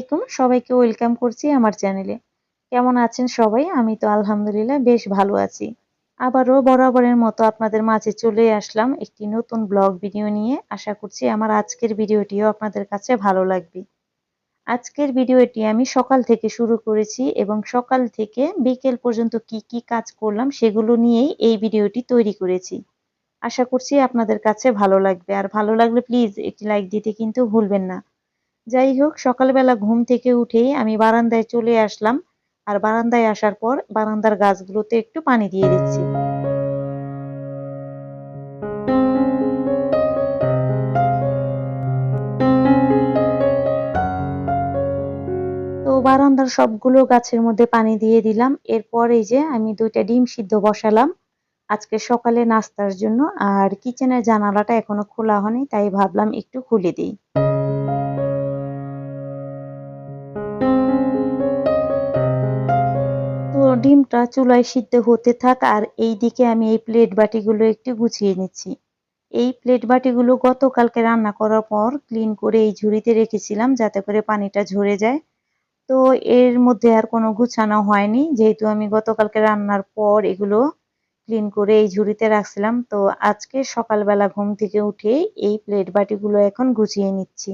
আলাইকুম। সবাইকে ওয়েলকাম করছি আমার চ্যানেলে। কেমন আছেন সবাই? আমি তো আলহামদুলিল্লাহ বেশ ভালো আছি। আবারও বরাবরের মতো আপনাদের মাঝে চলে আসলাম একটি নতুন ব্লগ ভিডিও নিয়ে। আশা করছি আমার আজকের ভিডিওটিও আপনাদের কাছে ভালো লাগবে। আজকের ভিডিওটি আমি সকাল থেকে শুরু করেছি এবং সকাল থেকে বিকেল পর্যন্ত কি কি কাজ করলাম সেগুলো নিয়েই এই ভিডিওটি তৈরি করেছি। আশা করছি আপনাদের কাছে ভালো লাগবে। আর ভালো লাগলে প্লিজ একটি লাইক দিতে কিন্তু ভুলবেন না। যাই হোক, সকালবেলা ঘুম থেকে উঠেই আমি বারান্দায় চলে আসলাম। আর বারান্দায় আসার পর বারান্দার গাছগুলোতে একটু পানি দিয়ে দিচ্ছি। তো বারান্দার সবগুলো গাছের মধ্যে পানি দিয়ে দিলাম। এরপর এই যে আমি দুইটা ডিম সিদ্ধ বসালাম আজকে সকালে নাস্তার জন্য। আর কিচেনের জানালাটা এখনও খোলা হয়নি, তাই ভাবলাম একটু খুলে দিই। ডিমটা চুলায় সিদ্ধ হতে থাক আর এই দিকে আমি এই প্লেট বাটিগুলো একটু গুছিয়ে নিচ্ছি। এই প্লেট বাটিগুলো গতকালকে রান্না করার পর ক্লিন করে এই ঝুড়িতে রেখেছিলাম যাতে করে পানিটা ঝরে যায়। তো এর মধ্যে আর কোনো গুছানো হয়নি। যেহেতু আমি গতকালকে রান্নার পর এগুলো ক্লিন করে এই ঝুড়িতে রাখছিলাম, তো আজকে সকালবেলা ঘুম থেকে উঠে এই প্লেট বাটিগুলো এখন গুছিয়ে নিচ্ছি।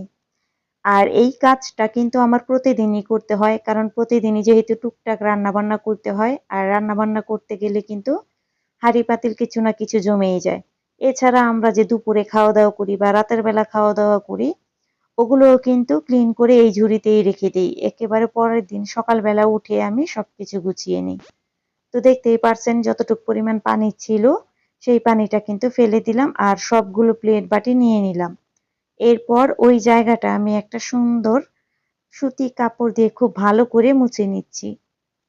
আর এই কাজটা কিন্তু আমার প্রতিদিনই করতে হয়, কারণ প্রতিদিনই যেহেতু টুকটাক রান্না বান্না করতে হয়, আর রান্না বান্না করতে গেলে কিন্তু হাঁড়ি পাতিল কিছু না কিছু জমেই যায়। এছাড়া আমরা যে দুপুরে খাওয়া দাওয়া করি বা রাতের বেলা খাওয়া দাওয়া করি ওগুলো কিন্তু ক্লিন করে এই ঝুড়িতেই রেখে দিই। একেবারে পরের দিন সকালবেলা উঠে আমি সবকিছু গুছিয়ে নিই। তো দেখতেই পারছেন যতটুকু পরিমাণ পানি ছিল, সেই পানিটা কিন্তু ফেলে দিলাম আর সবগুলো প্লেট বাটি নিয়ে নিলাম। এরপর ওই জায়গাটা আমি একটা সুন্দর সুতি কাপড় দিয়ে খুব ভালো করে মুছে নিচ্ছি।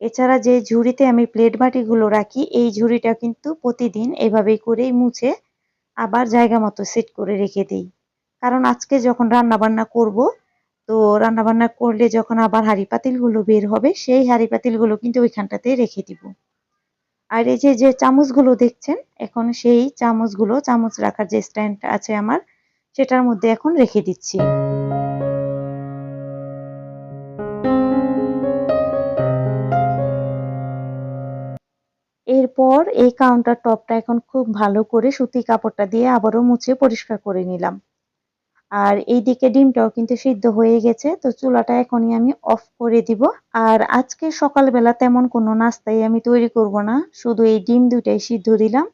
এছাড়া যে ঝুড়িতে আমি প্লেট বাটিগুলো রাখি, এই ঝুড়িটা কিন্তু প্রতিদিন এভাবেই করেই মুছে আবার জায়গা মতো সেট করে রেখে দিই। কারণ আজকে যখন রান্না বান্না করব, তো রান্না বান্না করলে যখন আবার হাঁড়ি পাতিলগুলো বের হবে, সেই হাঁড়ি পাতিলগুলো কিন্তু ওইখানটাতে রেখে দিব। আর এই যে যে চামচগুলো দেখছেন, এখন সেই চামচগুলো, চামচ রাখার যে স্ট্যান্ড আছে আমার সেটার মধ্যে এখন রেখে দিচ্ছি। এরপর এই কাউন্টার টপটা এখন খুব ভালো করে সুতি কাপড়টা দিয়ে আবারও মুছে পরিষ্কার করে নিলাম। আর এইদিকে ডিমটাও কিন্তু সিদ্ধ হয়ে গেছে, তো চুলাটা এখনই আমি অফ করে দিব। আর আজকে সকালবেলা তেমন কোনো নাস্তাই আমি তৈরি করব না, শুধু এই ডিম দুটাই সিদ্ধ দিলাম।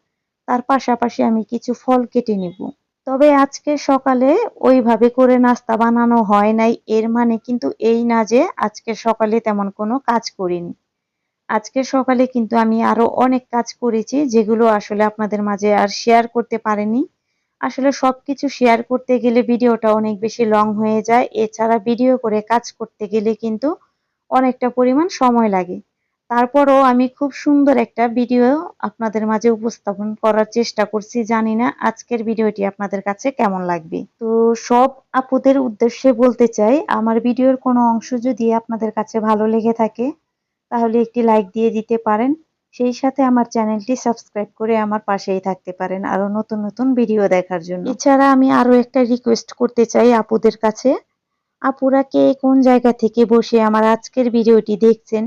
তার পাশাপাশি আমি কিছু ফল কেটে নিব। তবে আজকে সকালে ওইভাবে করে নাস্তা বানানো হয় নাই। এর মানে কিন্তু এই না যে আজকে সকালে তেমন কোনো কাজ করিনি। আজকে সকালে কিন্তু আমি আরও অনেক কাজ করেছি, যেগুলো আসলে আপনাদের মাঝে আর শেয়ার করতে পারিনি। আসলে সবকিছু শেয়ার করতে গেলে ভিডিওটা অনেক বেশি লং হয়ে যায়। এছাড়া ভিডিও করে কাজ করতে গেলে কিন্তু অনেকটা পরিমাণ সময় লাগে। তারপরও আমি খুব সুন্দর একটা ভিডিও আপনাদের মাঝে উপস্থাপন করার চেষ্টা করছি। জানি না আজকের ভিডিওটি আপনাদের কাছে কেমন লাগবে। তো সব আপুদের উদ্দেশ্যে বলতে চাই, আমার ভিডিওর কোনো অংশ যদি আপনাদের কাছে ভালো লেগে থাকে, তাহলে একটি লাইক দিয়ে দিতে পারেন। সেই সাথে আমার চ্যানেলটি সাবস্ক্রাইব করে আমার পাশেই থাকতে পারেন আরও নতুন নতুন ভিডিও দেখার জন্য। এছাড়া আমি আরও একটা রিকোয়েস্ট করতে চাই আপুদের কাছে। আপুরা কে কোন জায়গা থেকে বসে আমার আজকের ভিডিওটি দেখছেন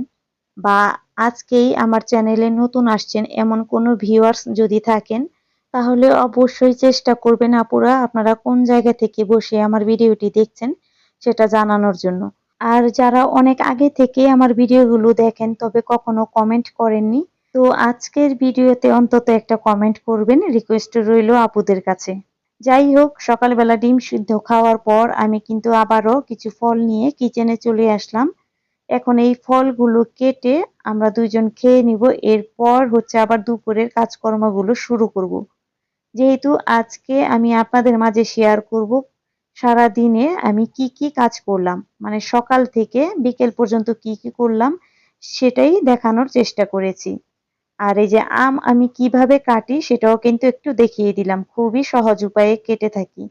বা আজকেই আমার চ্যানেলে নতুন আসছেন এমন কোনো ভিউয়ার্স যদি থাকেন, তাহলে অবশ্যই চেষ্টা করবেন আপুরা আপনারা কোন জায়গা থেকে বসে আমার ভিডিওটি দেখছেন সেটা জানানোর জন্য। আর যারা অনেক আগে থেকে আমার ভিডিওগুলো দেখেন তবে কখনো কমেন্ট করেননি, তো আজকের ভিডিওতে অন্তত একটা কমেন্ট করবেন রিকোয়েস্ট রইল আপুদের কাছে। যাই হোক, সকালবেলা ডিম সিদ্ধ খাওয়ার পর আমি কিন্তু আবারও কিছু ফল নিয়ে কিচেনে চলে আসলাম। এখন এই ফলগুলো কেটে আমরা দুইজন খেয়ে নিব। এরপর হচ্ছে আবার দুপুরের কাজকর্মগুলো শুরু করব। যেহেতু আজকে আমি আপনাদের মাঝে শেয়ার করব সারা দিনে আমি কি কি কাজ করলাম মানে সকাল থেকে বিকেল পর্যন্ত কি কি করলাম, সেটাই দেখানোর চেষ্টা করেছি। আর এই যে আম আমি কীভাবে কাটি, সেটাও কিন্তু একটু দেখিয়ে দিলাম। খুবই সহজ উপায়ে কেটে থাকি।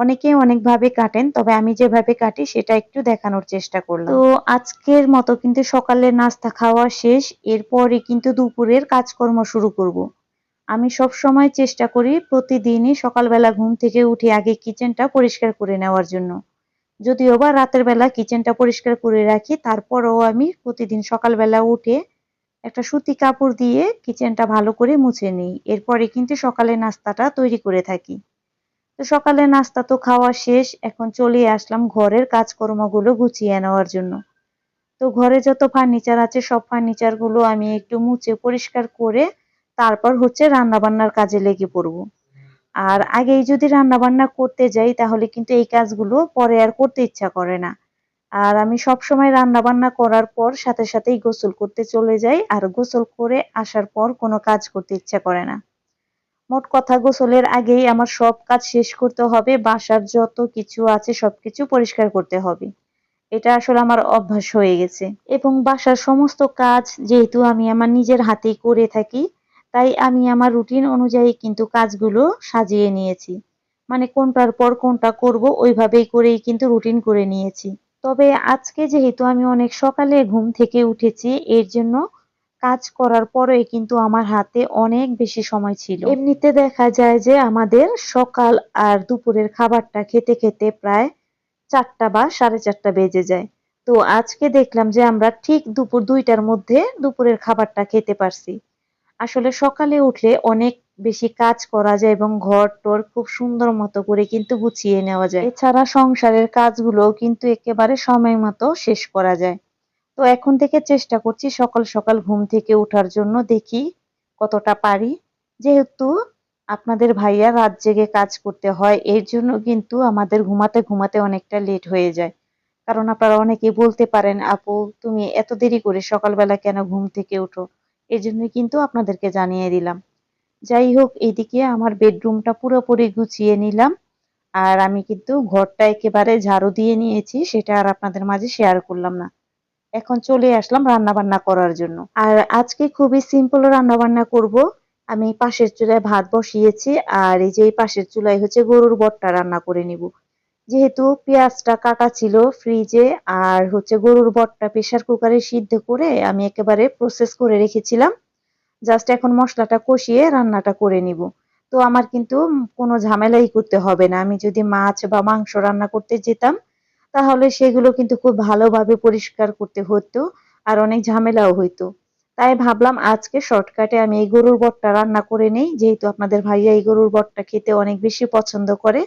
অনেকে অনেকভাবে কাটেন, তবে আমি যেভাবে কাটি সেটা একটু দেখানোর চেষ্টা করলাম। তো আজকের মতো কিন্তু সকালের নাস্তা খাওয়া শেষ এরপরে কিন্তু দুপুরের কাজকর্ম শুরু করব। আমি সব সময় চেষ্টা করি প্রতিদিনই সকালবেলা ঘুম থেকে উঠে আগে কিচেনটা পরিষ্কার করে নেওয়ার জন্য। যদিও বা রাতের বেলা কিচেনটা পরিষ্কার করে রাখি, তারপরেও আমি প্রতিদিন সকালবেলা উঠে একটা সুতি কাপড় দিয়ে কিচেনটা ভালো করে মুছে নিই। এরপরে কিন্তু সকালে নাস্তাটা তৈরি করে থাকি। তো সকালে নাস্তা তো খাওয়া শেষ, এখন চলে আসলাম ঘরের কাজকর্মগুলো গুছিয়ে নেওয়ার জন্য। তো ঘরে যত ফার্নিচার আছে, সব ফার্নিচারগুলো আমি একটু মুছে পরিষ্কার করে তারপর হচ্ছে রান্না বান্নার কাজে লেগে পড়ব। আর আগেই যদি রান্না বান্না করতে যাই, তাহলে কিন্তু এই কাজগুলো পরে আর করতে ইচ্ছা করে না। আর আমি সব সময় রান্না বান্না করার পর সাথে সাথেই গোসল করতে চলে যাই, আর গোসল করে আসার পর কোনো কাজ করতে ইচ্ছা করে না। মোট কথা, গোসলের আগেই আমার সব কাজ শেষ করতে হবে, বাসার যত কিছু আছে সবকিছু পরিষ্কার করতে হবে। এটা আসলে আমার অভ্যাস হয়ে গেছে। এবং বাসার সমস্ত কাজ যেহেতু আমি আমার নিজের হাতেই করে থাকি, তাই আমি আমার রুটিন অনুযায়ী কিন্তু কাজগুলো সাজিয়ে নিয়েছি। মানে কোনটার পর কোনটা করব, ওইভাবেই করেই কিন্তু রুটিন করে নিয়েছি। তবে আজকে যেহেতু আমি অনেক সকালে ঘুম থেকে উঠেছি, এর জন্য কাজ করার পরে কিন্তু আমার হাতে অনেক বেশি সময় ছিল। এমনিতে দেখা যায় যে আমাদের সকাল আর দুপুরের খাবারটা খেতে খেতে প্রায় চারটা বা সাড়ে চারটা বেজে যায়। তো আজকে দেখলাম যে আমরা ঠিক দুপুর দুইটার মধ্যে দুপুরের খাবারটা খেতে পারছি। আসলে সকালে উঠলে অনেক বেশি কাজ করা যায় এবং ঘর টর খুব সুন্দর মতো করে কিন্তু গুছিয়ে নেওয়া যায়। এছাড়া সংসারের কাজগুলো কিন্তু একেবারে সময় মতো শেষ করা যায়। তো এখন থেকে চেষ্টা করছি সকাল সকাল ঘুম থেকে ওঠার জন্য দেখি কতটা পারি। যেহেতু আপনাদের ভাইয়া রাত জেগে কাজ করতে হয়, এর জন্য কিন্তু আমাদের ঘুমাতে ঘুমাতে অনেকটা লেট হয়ে যায়। কারণ আপনারা অনেকেই বলতে পারেন, আপু, তুমি এত দেরি করে সকালবেলা কেন ঘুম থেকে উঠো? এই জন্যই কিন্তু আপনাদেরকে জানিয়ে দিলাম। যাই হোক, এদিকে আমার বেডরুমটা পুরোপুরি গুছিয়ে নিলাম। আর আমি কিন্তু ঘরটা একেবারে ঝাড়ু দিয়ে নিয়েছি, সেটা আর আপনাদের মাঝে শেয়ার করলাম না। এখন চলে আসলাম রান্না বান্না করার জন্য। আর আজকে খুবই সিম্পল রান্না বান্না করব। আমি পাশের চুলায় ভাত বসিয়েছি, আর এই যে পাশের চুলায় হচ্ছে গরুর বটটা রান্না করে নিব। যেহেতু পেঁয়াজটা কাটা ছিল ফ্রিজে, আর হচ্ছে গরুর বটটা প্রেশার কুকারে সিদ্ধ করে আমি একেবারে প্রসেস করে রেখেছিলাম। জাস্ট এখন মশলাটা কষিয়ে রান্নাটা করে নিব। তো আমার কিন্তু কোনো ঝামেলাই করতে হবে না। আমি যদি মাছ বা মাংস রান্না করতে যেতাম তাহলে সেগুলো কিন্তু খুব ভালোভাবে পরিষ্কার করতে হতো আর অনেক ঝামেলাও হইতো। তাই ভাবলাম আজকে শর্টকাটে আমি এই গরুর বটটা রান্না করে নেই, যেহেতু আপনাদের ভাইয়া এই গরুর বটটা খেতে অনেক বেশি পছন্দ করে।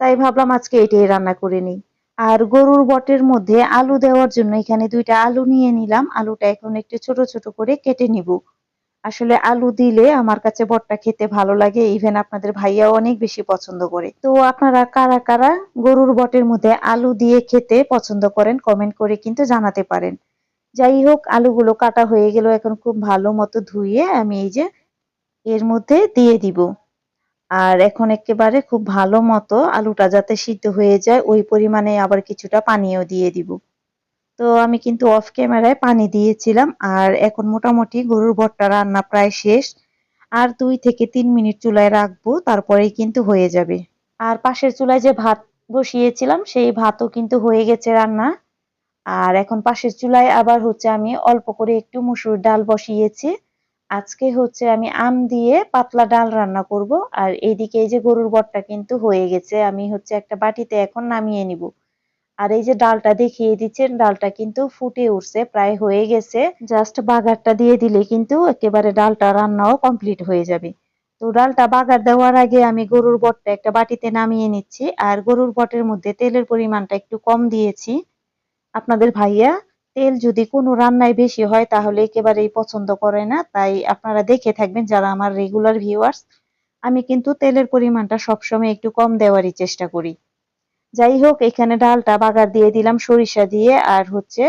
তাই ভাবলাম আজকে এটাই রান্না করে নিই। আর গরুর বটের মধ্যে আলু দেওয়ার জন্য এখানে দুইটা আলু নিয়ে নিলাম। আলুটা এখন একটু ছোট ছোট করে কেটে নিব। আসলে আলু দিলে আমার কাছে বটটা খেতে ভালো লাগে ইভেন আপনাদের ভাইয়াও অনেক বেশি পছন্দ করে। তো আপনারা কারা কারা গরুর বটের মধ্যে আলু দিয়ে খেতে পছন্দ করেন কমেন্ট করে কিন্তু জানাতে পারেন। যাই হোক, আলুগুলো কাটা হয়ে গেল, এখন খুব ভালো মতো ধুয়ে আমি এই যে এর মধ্যে দিয়ে দিব। আর এখন একেবারে খুব ভালো মতো আলুটা যাতে সিদ্ধ হয়ে যায়, ওই পরিমাণে আবার কিছুটা পানিও দিয়ে দিব। তো আমি কিন্তু অফ ক্যামেরায় পানি দিয়েছিলাম, আর এখন মোটামুটি গরুর ভর্তা রান্না প্রায় শেষ। আর দুই থেকে তিন মিনিট চুলায় রাখব, তারপরেই কিন্তু হয়ে যাবে। আর পাশের চুলায় যে ভাত বসিয়েছিলাম, সেই ভাতও কিন্তু হয়ে গেছে রান্না। আর এখন পাশের চুলায় আবার হচ্ছে আমি অল্প করে একটু মুসুর ডাল বসিয়েছি। আজকে হচ্ছে আমি আম দিয়ে পাতলা ডাল রান্না করব। আর এইদিকে এই যে গরুর বটটা কিন্তু হয়ে গেছে, আমি হচ্ছে একটা বাটিতে এখন নামিয়ে নিব। আর এই যে ডালটা দেখিয়ে দিচ্ছেন, ডালটা কিন্তু ফুটে উঠছে, প্রায় হয়ে গেছে। জাস্ট বাগারটা দিয়ে দিলে কিন্তু একেবারে ডালটা রান্নাও কমপ্লিট হয়ে যাবে। তো ডালটা বাগার দেওয়ার আগে আমি গরুর বটটা একটা বাটিতে নামিয়ে নিচ্ছি, আর গরুর বটের মধ্যে তেলের পরিমাণটা একটু কম দিয়েছি। আপনাদের ভাইয়া, তেল যদি কোনো রান্নায় বেশি হয় তাহলে একেবারেই পছন্দ করে না, তাই আপনারা দেখে থাকবেন যারা আমার রেগুলার ভিউয়ার্স আমি কিন্তু তেলের পরিমাণটা সবসময় একটু কম দেওয়ারই চেষ্টা করি। যাই হোক, এখানে ডালটা বাগার দিয়ে দিলাম সরিষা দিয়ে আর হচ্ছে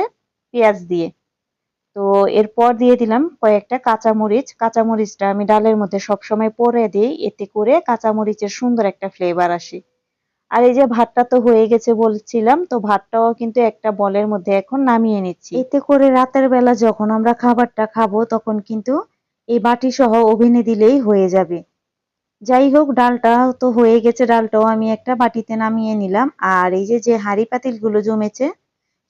পেঁয়াজ দিয়ে। তো এরপর দিয়ে দিলাম কয়েকটা কাঁচামরিচ। কাঁচামরিচটা আমি ডালের মধ্যে সবসময় পরে দিই, এতে করে কাঁচামরিচের সুন্দর একটা ফ্লেভার আসে। আর এই যে ভাতটা তো হয়ে গেছে বলছিলাম, তো ভাতটাও কিন্তু একটা বলের মধ্যে এখন নামিয়ে নিচ্ছি। এতে করে রাতের বেলা যখন আমরা খাবারটা খাব, তখন কিন্তু এই বাটি সহ ওভেনে দিলেই হয়ে যাবে। যাই হোক, ডালটা তো হয়ে গেছে। ডালটাও আমি একটা বাটিতে নামিয়ে নিলাম। আর এই যে যে হাঁড়ি পাতিলগুলো জমেছে,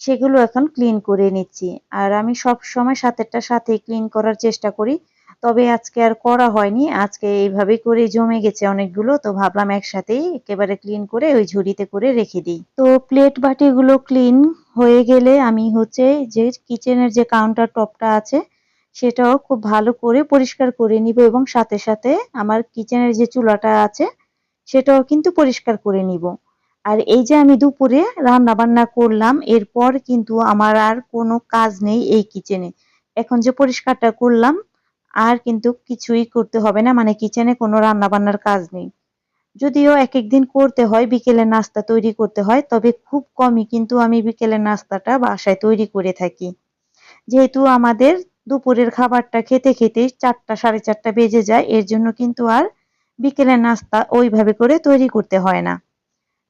সেগুলো এখন ক্লিন করে নিচ্ছি। আর আমি সব সময় সাথেরটা সাথে ক্লিন করার চেষ্টা করি। তবে আজকে আর করা হয়নি। আজকে এইভাবে করে জমে গেছে অনেকগুলো। তো ভাবলাম একসাথেই একেবারে ক্লিন করে ওই ঝুড়িতে করে রেখে দিই। তো প্লেট বাটিগুলো ক্লিন হয়ে গেলে আমি হচ্ছে যে কিচেনের যে কাউন্টার টপটা আছে সেটাও খুব ভালো করে পরিষ্কার করে নিব এবং সাথে সাথে আমার কিচেনের যে চুলাটা আছে, সেটাও কিন্তু পরিষ্কার করে নিব। আর এই যে আমি দুপুরে রান্না বান্না করলাম, এরপর কিন্তু আমার আর কোনো কাজ নেই এই কিচেনে। এখন যে পরিষ্কারটা করলাম, আর কিন্তু কিছুই করতে হবে না মানে কিচেনে কোনো রান্না বান্নার কাজ নেই। যদিও এক একদিন করতে হয়, বিকেলের নাস্তা তৈরি করতে হয়, তবে খুব কমই কিন্তু আমি বিকেলের নাস্তাটা বাসায় তৈরি করে থাকি। যেহেতু আমাদের দুপুরের খাবারটা খেতে খেতে চারটা, সাড়ে চারটা বেজে যায়। এর জন্য কিন্তু আর বিকেলের নাস্তা ওইভাবে করে তৈরি করতে হয় না।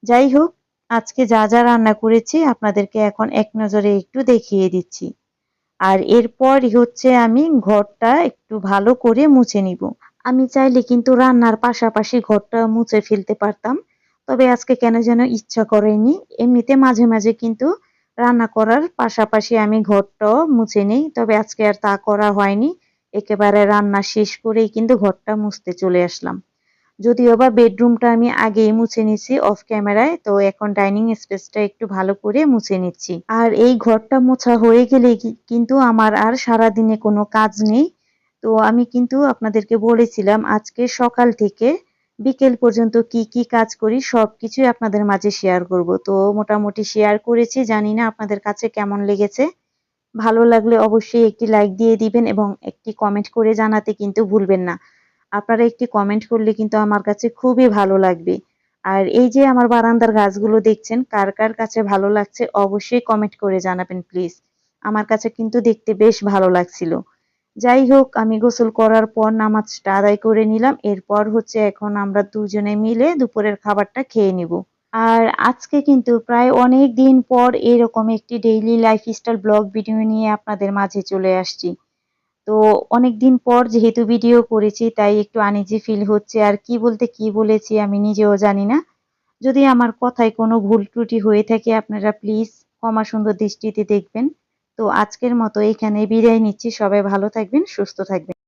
যাই হোক, আজকে যা যা রান্না করেছি আপনাদেরকে এখন এক নজরে একটু দেখিয়ে দিচ্ছি। আর এরপরই হচ্ছে আমি ঘরটা একটু ভালো করে মুছে নিব। আমি চাইলে কিন্তু রান্নার পাশাপাশি ঘরটা মুছে ফেলতে পারতাম। তবে আজকে কেন যেন ইচ্ছা করেনি। এমনিতে মাঝে মাঝে কিন্তু রান্না করার পাশাপাশি আমি ঘরটাও মুছে নিই, তবে আজকে আর তা করা হয়নি। একেবারে রান্না শেষ করেই কিন্তু ঘরটা মুছতে চলে আসলাম। যদিও বা বেডরুমটা আমি আগেই মুছে নিছি অফ ক্যামেরায় তো এখন ডাইনিং স্পেসটা একটু ভালো করে মুছে নিচ্ছি। আর এই ঘরটা মোছা হয়ে গেলে কিন্তু আমার আর সারা দিনে কোনো কাজ নেই। তো আমি কিন্তু আপনাদেরকে বলেছিলাম, আজকে সকাল থেকে বিকেল পর্যন্ত কি কি কাজ করি সব কিছুই আপনাদের মাঝে শেয়ার করব। তো মোটামুটি শেয়ার করেছি, জানি না আপনাদের কাছে কেমন লেগেছে। ভালো লাগলে অবশ্যই একটি লাইক দিয়ে দিবেন এবং একটি কমেন্ট করে জানাতে কিন্তু ভুলবেন না। আপনারা একটি কমেন্ট করলে কিন্তু আমার কাছে খুবই ভালো লাগবে। আর এই যে আমার বারান্দার গাছগুলো দেখছেন, কার কার কাছে ভালো লাগছে, অবশ্যই কমেন্ট করে জানাবেন প্লিজ আমার কাছে কিন্তু দেখতে বেশ ভালো লাগছিল। যাই হোক, আমি গোসল করার পর নামাজটা আদায় করে নিলাম। এরপর হচ্ছে এখন আমরা দুজনে মিলে দুপুরের খাবারটা খেয়ে নিব। আর আজকে কিন্তু প্রায় অনেক দিন পর এরকম একটি ডেইলি লাইফস্টাইল ব্লগ ভিডিও নিয়ে আপনাদের মাঝে চলে আসছি। তো অনেক দিন পর যেহেতু ভিডিও করেছি, তাই একটু আনিজি ফিল হচ্ছে। আর কি বলতে কি বলেছি আমি নিজেও জানি না। যদি আমার কথায় কোনো ভুল ত্রুটি হয়ে থাকে, আপনারা প্লিজ ক্ষমা সুন্দর দৃষ্টিতে দেখবেন। তো আজকের মতো এখানে বিদায় নিচ্ছি। সবাই ভালো থাকবেন সুস্থ থাকবেন।